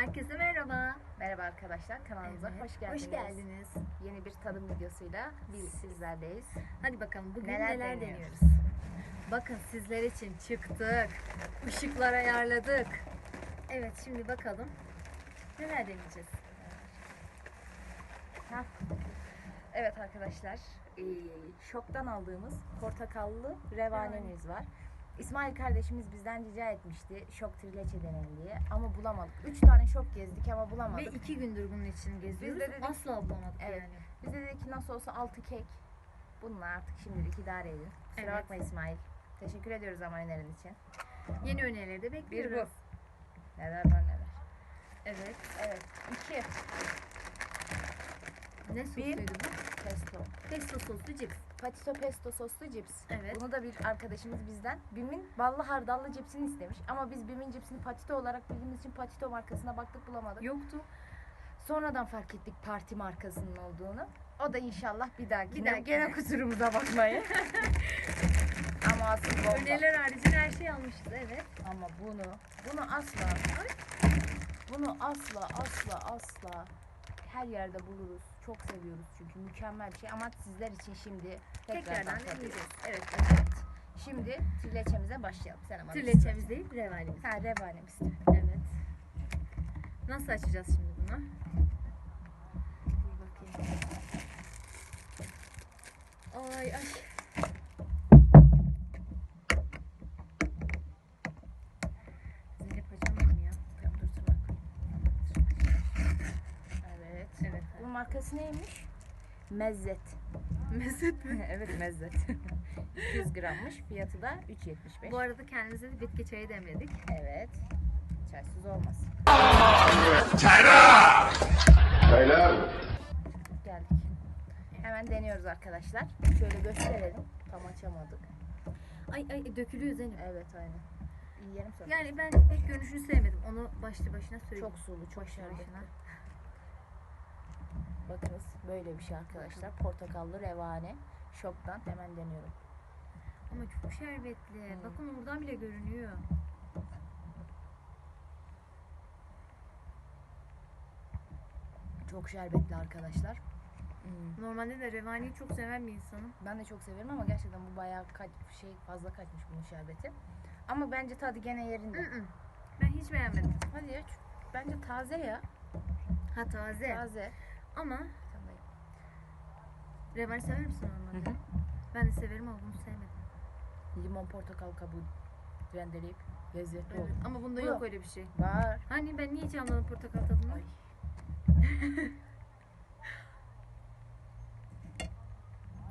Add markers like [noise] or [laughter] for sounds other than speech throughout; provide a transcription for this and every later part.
Herkese merhaba. Merhaba arkadaşlar kanalımıza Evet, hoş geldiniz. Hoş geldiniz. Yeni bir tadım videosuyla biz sizlerdeyiz. Hadi bakalım bugün Neler deniyoruz? Bakın sizler için çıktık. Işıklar ayarladık. Evet şimdi bakalım neler deneyeceğiz. Hah. Evet arkadaşlar eee, şoktan aldığımız portakallı revanemiz var. İsmail kardeşimiz bizden rica etmişti şok trileçe denelim diye ama bulamadık. Üç tane şok gezdik ama Ve bulamadık. iki gündür bunun için geziyoruz. de dedik- Asla bulamadık Evet. yani. Biz de dedik ki nasıl olsa altı kek. Bununla artık şimdilik idare edin. Kusura Evet. bakma İsmail. Teşekkür ediyoruz ama önerin için. Yeni önerileri de Bir bekliyoruz. bu. Neler var neler. Evet. Evet. iki Ne sosuydu bu? pesto. Pesto soslu cips. Patito pesto soslu cips. Evet. Bunu da bir arkadaşımız bizden Bim'in ballı hardallı cipsini istemiş. Ama biz Bim'in cipsini patito olarak bildiğimiz için patito markasına baktık bulamadık. Yoktu. Sonradan fark ettik parti markasının olduğunu. O da inşallah bir dahaki. Bir dahakine. Gene kusurumuza bakmayın. [laughs] Ama asıl bomba. Öneriler haricinde her şeyi almışız. Evet. Ama bunu, bunu asla, bunu asla asla asla her yerde buluruz. Çok seviyoruz çünkü mükemmel bir şey. Ama sizler için şimdi tekrardan, Tekrardan deneyeceğiz. Evet, evet. Şimdi trileçemize başlayalım. Sen ama Trileçemiz değil, revalimiz. Ha, revanemiz. Evet. Nasıl açacağız şimdi bunu? Bir bakayım. Ay ay. Zeynep açamadım ya. Tamam, dur, dur bak. Evet. Evet. Bu markası neymiş? Mezzet. [laughs] Mezet mi? [laughs] evet mezzet. [laughs] 200 grammış. Fiyatı da 3.75. Bu arada kendimize de bitki çayı demledik. Evet. Çaysız olmaz. Beyler Geldik. Hemen deniyoruz arkadaşlar. Şöyle gösterelim. Tam açamadık. Ay ay dökülüyor Zeynep. Evet aynen. Yiyelim sonra. Yani ben pek görünüşünü sevmedim. Onu başlı başına söyleyeyim. çok sulu, çok Başlı şerbetli. başına. Bakınız böyle bir şey arkadaşlar. Portakallı revane. Şoktan hemen deniyorum. Ama çok şerbetli. Hmm. Bakın oradan bile görünüyor. Çok şerbetli arkadaşlar. Hmm. Normalde de revaniyi çok seven bir insanım. Ben de çok severim ama gerçekten bu bayağı kaç, şey fazla kaçmış bunun şerbeti. Ama bence tadı gene yerinde. Mm-mm. Ben hiç beğenmedim. Hadi ya. Bence taze ya. Ha taze. Taze. Ama revani sever misin normalde? Hı hı. Ben de severim ama bunu sevmedim. Limon portakal kabuğu rendeleyip lezzetli Evet. olur. Ama bunda Bu yok yok. öyle bir şey. Var. Hani ben niye hiç anladım portakal tadını? Ay.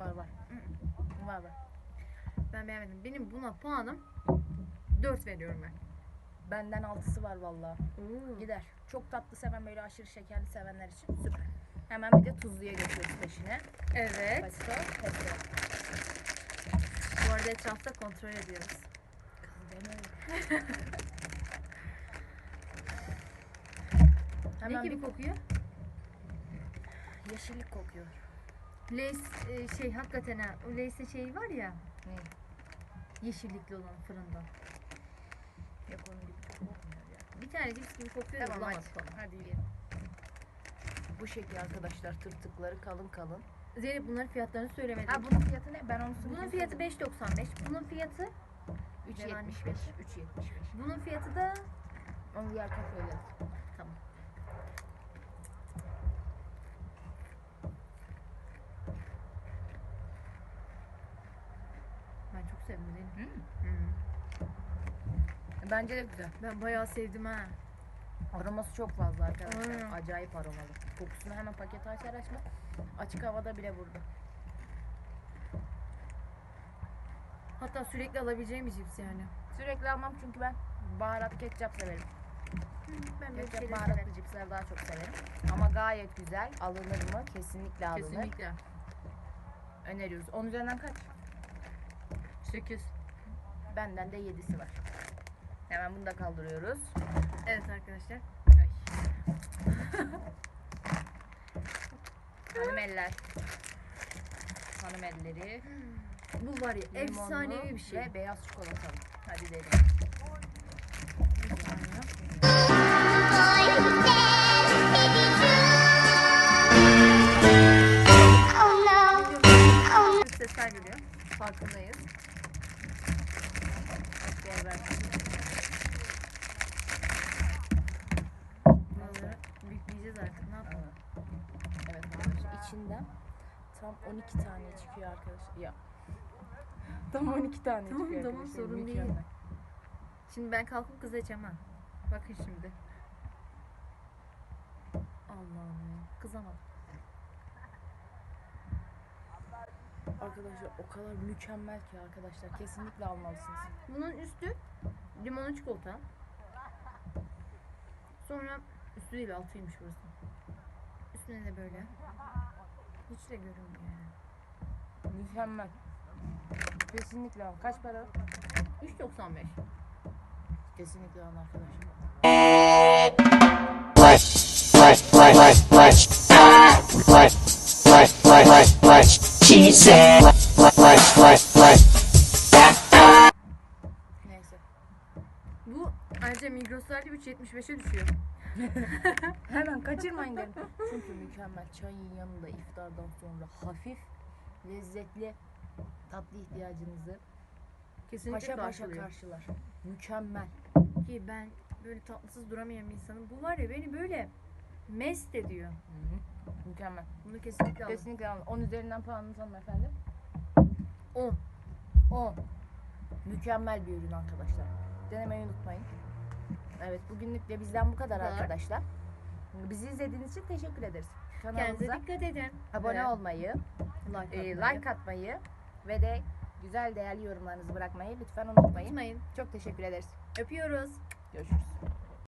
[laughs] var var. Var var. Ben beğenmedim. Benim buna puanım 4 veriyorum ben. Benden altısı var vallahi. Gider. Çok tatlı seven böyle aşırı şekerli sevenler için süper. Hemen bir de tuzluya geçiyoruz peşine. Evet. Pesto, pesto. Bu arada etrafta kontrol ediyoruz. Deme. ne Hemen gibi bir kokuyor? yeşillik kokuyor. Lays e, şey hakikaten ha. O Lays'in şeyi var ya. Ne? Yeşillikli olan fırından. Yok onun gibi çok kokmuyor ya. Bir tane cips gibi kokuyor. Tamam hadi. onu. Hadi yiyelim. Bu şekil arkadaşlar tırtıkları kalın kalın. Zeynep bunların fiyatlarını söylemedik. Ha bunun fiyatı ne? Ben onu Bunun fiyatı 5.95. Bunun fiyatı 3.75. 3.75. bunun fiyatı da Onu diğer kafeye tamam. Ben çok sevdim Zeynep. Hı. Bence de güzel. Ben bayağı sevdim ha. Aroması çok fazla arkadaşlar. Hmm. Acayip aromalı. Kokusunu hemen paketi açar açmaz. Açık havada bile vurdu. Hatta sürekli alabileceğim bir cips yani. Sürekli almam çünkü ben baharat ketçap severim. Ben Ketçap baharatlı severim. cipsleri daha çok severim. Ama gayet güzel. Alınır mı? Kesinlikle alınır. Kesinlikle. Öneriyoruz. 10 üzerinden kaç? 8. Benden de 7'si var. Hemen bunu da kaldırıyoruz. Evet arkadaşlar. [laughs] Hanım eller. Hanım elleri. Bu var ya efsanevi bir şey. Ve beyaz çikolatalı. Hadi dedim. Artık ne yapalım. Evet arkadaşlar içinden tam 12 tane çıkıyor arkadaşlar. Ya. [laughs] Tam 12 tane Tamam, çıkıyor tamam, arkadaşlar. sorun değil. Mükemmel. Şimdi ben kalkıp kızacağım ha. Bakın şimdi. Allah'ım ya. Kızamam. Arkadaşlar o kadar mükemmel ki arkadaşlar. Kesinlikle almalısınız. Bunun üstü limonlu çikolata. Sonra üstü değil altıymış burası. Üstüne de böyle. Hiç de görünmüyor yani. Mükemmel. Kesinlikle al. Kaç para? 3.95. Kesinlikle al arkadaşlar. Neyse. Bu ayrıca Migros'larda 3.75'e düşüyor. [laughs] Hemen kaçırmayın derim. Çünkü mükemmel. Çayın yanında iftardan sonra hafif, lezzetli tatlı ihtiyacınızı Kesinlikle paşa paşa karşılıyor. karşılar. Mükemmel. Ki ben böyle tatlısız duramayan bir insanım. Bu var ya beni böyle mest ediyor. Mükemmel. Bunu kesinlikle alın. Kesinlikle alın. 10 üzerinden puanınız hanımefendi. 10. 10. Mükemmel bir ürün arkadaşlar. Denemeyi unutmayın. Evet bugünlük de bizden bu kadar kadar. arkadaşlar. Bizi izlediğiniz için teşekkür ederiz. Kendinize Kanalımıza dikkat edin. abone Ve olmayı, like, e, atmayı. like atmayı ve de güzel değerli yorumlarınızı bırakmayı lütfen unutmayın. unutmayın. Çok teşekkür ederiz. Öpüyoruz. Görüşürüz.